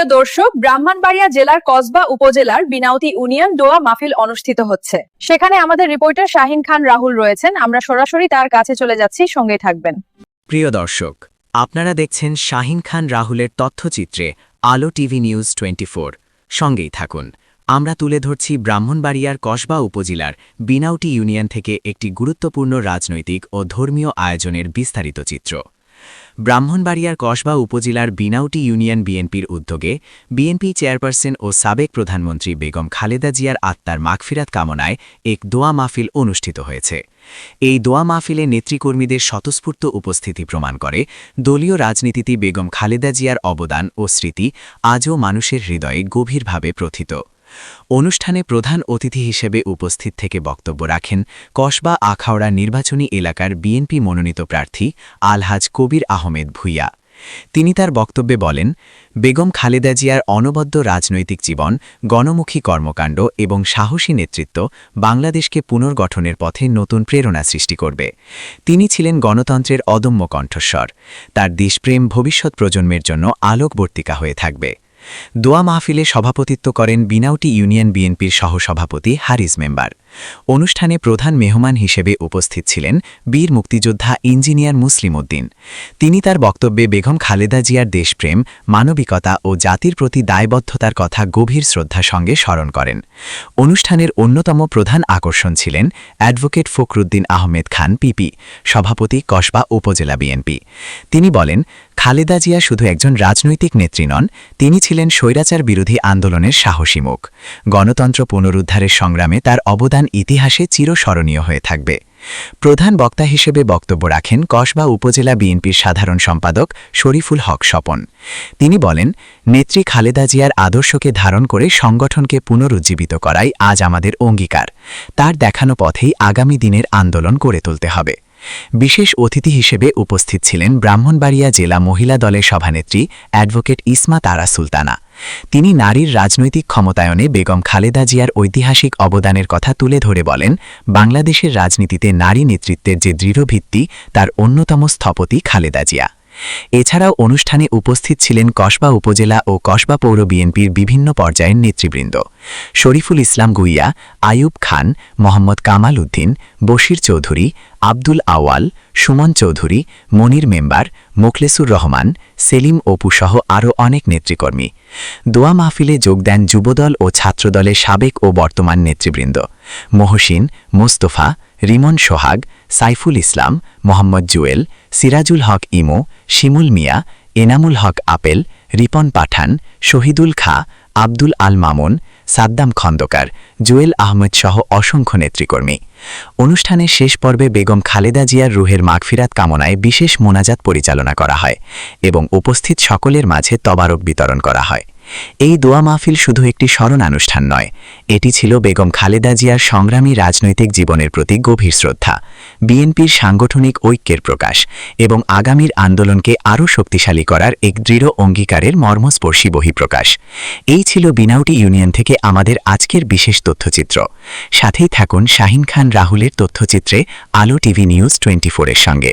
প্রিয় দর্শক, ব্রাহ্মণবাড়িয়া জেলার কসবা উপজেলার বিনাউতি ইউনিয়ন দোয়া মাহফিল অনুষ্ঠিত হচ্ছে। সেখানে আমাদের রিপোর্টার শাহিন খান রাহুল রয়েছেন। আমরা সরাসরি তার কাছে চলে যাচ্ছি, সঙ্গে থাকবেন। প্রিয় দর্শক, আপনারা দেখছেন শাহিন খান রাহুলের তথ্যচিত্রে আলো টিভি নিউজ টোয়েন্টি সঙ্গেই থাকুন। আমরা তুলে ধরছি ব্রাহ্মণবাড়িয়ার কসবা উপজেলার বিনাউটি ইউনিয়ন থেকে একটি গুরুত্বপূর্ণ রাজনৈতিক ও ধর্মীয় আয়োজনের বিস্তারিত চিত্র। ব্রাহ্মণবাড়িয়ার কসবা উপজেলার বিনাউটি ইউনিয়ন বিএনপির উদ্যোগে বিএনপি চেয়ারপারসন ও সাবেক প্রধানমন্ত্রী বেগম খালেদা জিয়ার আত্মার মাগফিরাত কামনায় এক দোয়া মাহফিল অনুষ্ঠিত হয়েছে। এই দোয়া মাহফিলে নেতৃকর্মীদের স্বতঃস্ফূর্ত উপস্থিতি প্রমাণ করে দলীয় রাজনীতিতে বেগম খালেদা জিয়ার অবদান ও স্মৃতি আজও মানুষের হৃদয়ে গভীরভাবে প্রথিত। অনুষ্ঠানে প্রধান অতিথি হিসেবে উপস্থিত থেকে বক্তব্য রাখেন কসবা আখাউড়া নির্বাচনী এলাকার বিএনপি মনোনীত প্রার্থী আলহাজ কবির আহমেদ ভুইয়া। তিনি তার বক্তব্যে বলেন, বেগম খালেদা জিয়ার অনবদ্য রাজনৈতিক জীবন, গণমুখী কর্মকাণ্ড এবং সাহসী নেতৃত্ব বাংলাদেশকে পুনর্গঠনের পথে নতুন প্রেরণা সৃষ্টি করবে। তিনি ছিলেন গণতন্ত্রের অদম্য কণ্ঠস্বর। তার দেশপ্রেম ভবিষ্যৎ প্রজন্মের জন্য আলোকবর্তিকা হয়ে থাকবে। দোয়া মাহফিলে সভাপতিত্ব করেন বিনাউটি ইউনিয়ন বিএনপির সহসভাপতি হারিস মেম্বার। অনুষ্ঠানে প্রধান মেহমান হিসেবে উপস্থিত ছিলেন বীর মুক্তিযোদ্ধা ইঞ্জিনিয়ার মুসলিম উদ্দিন। তিনি তার বক্তব্যে বেগম খালেদা জিয়ার দেশপ্রেম, মানবিকতা ও জাতির প্রতি দায়বদ্ধতার কথা গভীর শ্রদ্ধা সঙ্গে স্মরণ করেন। অনুষ্ঠানের অন্যতম প্রধান আকর্ষণ ছিলেন অ্যাডভোকেট ফখরুদ্দিন আহমেদ খান, পিপি, সভাপতি কসবা উপজেলা বিএনপি। তিনি বলেন খালেদা জিয়া শুধু একজন রাজনৈতিক নেত্রী নন, তিনি ছিলেন স্বৈরাচার বিরোধী আন্দোলনের সাহসী মুখ। গণতন্ত্র পুনরুদ্ধারের সংগ্রামে তার অবদান ইতিহাসে চিরস্মরণীয় হয়ে থাকবে। প্রধান বক্তা হিসেবে বক্তব্য রাখেন কসবা উপজেলা বিএনপির সাধারণ সম্পাদক শরীফুল হক স্বপন। তিনি বলেন, নেত্রী খালেদা জিয়ার আদর্শকে ধারণ করে সংগঠনকে পুনরুজ্জীবিত করাই আজ আমাদের অঙ্গীকার। তার দেখানো পথেই আগামী দিনের আন্দোলন করে তুলতে হবে। বিশেষ অতিথি হিসেবে উপস্থিত ছিলেন ব্রাহ্মণবাড়িয়া জেলা মহিলা দলের সভানেত্রী অ্যাডভোকেট ইসমা তারা সুলতানা। তিনি নারীর রাজনৈতিক ক্ষমতায়নে বেগম খালেদা জিয়ার ঐতিহাসিক অবদানের কথা তুলে ধরে বলেন, বাংলাদেশের রাজনীতিতে নারী নেতৃত্বের যে দৃঢ় ভিত্তি, তার অন্যতম স্থপতি খালেদা জিয়া। এছাড়াও অনুষ্ঠানে উপস্থিত ছিলেন কসবা উপজেলা ও কসবা পৌর বিএনপির বিভিন্ন পর্যায়ের নেতৃবৃন্দ। শরীফুল ইসলাম গুইয়া আয়ুব খান, মোহাম্মদ কামাল উদ্দিন, বশির চৌধুরী, আব্দুল আওয়াল, সুমন চৌধুরী, মনির মেম্বার, মোখলেসুর রহমান, সেলিম অপুসহ আরও অনেক নেতৃকর্মী। দোয়া মাহফিলে যোগ দেন যুবদল ও ছাত্রদলের সাবেক ও বর্তমান নেতৃবৃন্দ। মহসিন, মোস্তফা, রিমন সোহাগ সাইফুল ইসলাম, মোহাম্মদ জুয়েল, সিরাজুল হক ইমো, শিমুল মিয়া, এনামুল হক আপেল, রিপন পাঠান, শহীদুল খা, আব্দুল আল মামুন, সাদ্দাম খন্দকার, জুয়েল আহমেদ সহ অসংখ্য নেতৃকর্মী। অনুষ্ঠানের শেষ পর্বে বেগম খালেদা জিয়ার রুহের মাগফিরাত কামনায় বিশেষ মোনাজাত পরিচালনা করা হয় এবং উপস্থিত সকলের মাঝে তবারক বিতরণ করা হয়। এই দোয়া মাহফিল শুধু একটি স্মরণ অনুষ্ঠান নয়, এটি ছিল বেগম খালেদা জিয়ার সংগ্রামী রাজনৈতিক জীবনের প্রতি গভীর শ্রদ্ধা, বিএনপির সাংগঠনিক ঐক্যের প্রকাশ এবং আগামীর আন্দোলনকে আরও শক্তিশালী করার এক দৃঢ় অঙ্গীকারের মর্মস্পর্শী বহিঃপ্রকাশ। এই ছিল বিনাউটি ইউনিয়ন থেকে আমাদের আজকের বিশেষ তথ্যচিত্র। সাথেই থাকুন শাহিন খান রাহুলের তথ্যচিত্রে আলো টিভি নিউজ টোয়েন্টি ফোরের সঙ্গে।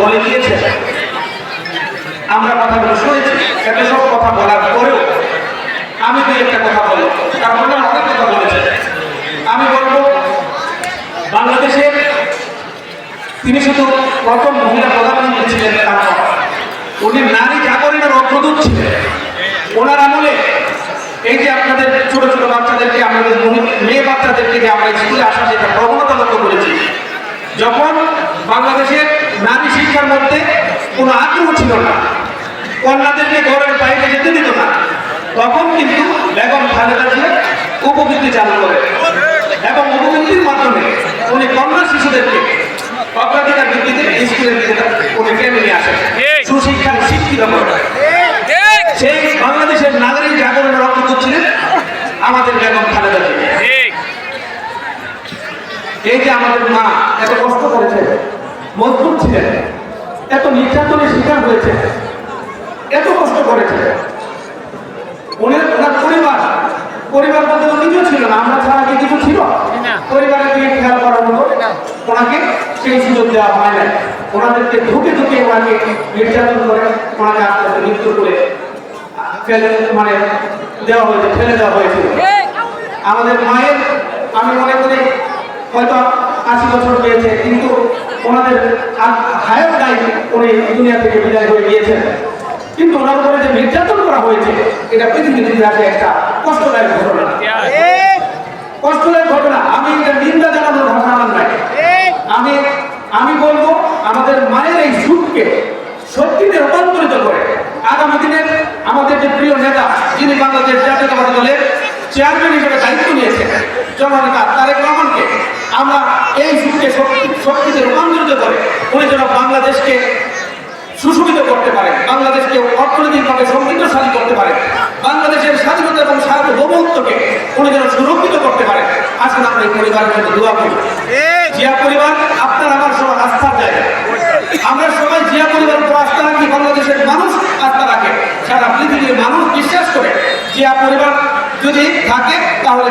বলে আমরা সব কথা বলার পরেও আমি একটা কথা বলি মানে কথা বলেছে আমি বলব, বাংলাদেশের তিনি শুধু প্রথম মহিলা প্রধানমন্ত্রী ছিলেন তা নয়। উনি নারী জাগরণের অগ্রদূত ছিলেন ওনার আমলে এই যে আপনাদের ছোট ছোট বাচ্চাদেরকে আমাদের মেয়ে বাচ্চাদেরকে যে আমরা স্কুলে যে একটা প্রবণতা লক্ষ্য করেছি, যখন বাংলাদেশের নারী শিক্ষার মধ্যে কোনো আগ্রহ ছিল না, কন্যাদেরকে ঘরের বাইরে যেতে দিত না, তখন কিন্তু বেগম খালেদা জিয়া উপবৃত্তি চালু করে এবং উপবৃত্তির মাধ্যমে উনি কন্যা শিশুদেরকে অগ্রাধিকার ভিত্তিতে স্কুলের দিকে উনি টেনে নিয়ে আসেন সুশিক্ষার শিক্ষিত করে সেই বাংলাদেশের নাগরিক জাগরণের অগ্রদূত ছিলেন আমাদের বেগম খালেদা জিয়া এই যে আমাদের মা এত কষ্ট করেছে মজবুত ছিলেন এত নির্যাতনের শিকার হয়েছে এত কষ্ট করেছে। উনি ওনার পরিবার পরিবার বলতে কিছু ছিল না আমরা ছাড়া কি কিছু ছিল? পরিবারের দিকে খেয়াল করার মতো ওনাকে সেই সুযোগ দেওয়া হয় না ওনাদেরকে ঢুকে ঢুকে ওনাকে নির্যাতন করে ওনাকে আস্তে আস্তে মৃত্যু করে ফেলে মানে দেওয়া হয়েছে ফেলে দেওয়া হয়েছিল আমাদের মায়ের আমি মনে করি হয়তো আশি বছর পেয়েছে, কিন্তু ওনাদের হায়ার টাইম উনি দুনিয়া থেকে বিদায় হয়ে গিয়েছেন। কিন্তু ওনার উপরে যে নির্যাতন করা হয়েছে, এটা পৃথিবীর ইতিহাসে একটা কষ্টদায়ক ঘটনা। কষ্টদায়ক ঘটনা। আমি এটা নিন্দা জানানোর ভাষা আমার নাই। আমি আমি বলব, আমাদের মায়ের এই সুখকে শক্তিতে রূপান্তরিত করে আগামী দিনের আমাদের যে প্রিয় নেতা, যিনি বাংলাদেশ জাতীয়তাবাদী দলের চেয়ারম্যান হিসেবে দায়িত্ব নিয়েছেন, জননেতা তারেক রহমানকে আমরা এই শক্তি শক্তিতে রূপান্তরিত করে উনি যেন বাংলাদেশকে সুশোভিত করতে পারে বাংলাদেশকে অর্থনৈতিকভাবে সমৃদ্ধশালী করতে পারে বাংলাদেশের স্বাধীনতা এবং সার্বভৌমত্বকে উনি যেন সুরক্ষিত করতে পারে আসুন আমরা এই পরিবারের জন্য দোয়া করি। জিয়া পরিবার, আপনার আমার সবার আস্থার জায়গা। আমরা সবাই জিয়া পরিবার উপর আস্থা রাখি, বাংলাদেশের মানুষ আস্থা রাখে। সারা পৃথিবীর মানুষ বিশ্বাস করে জিয়া পরিবার যদি থাকে, তাহলে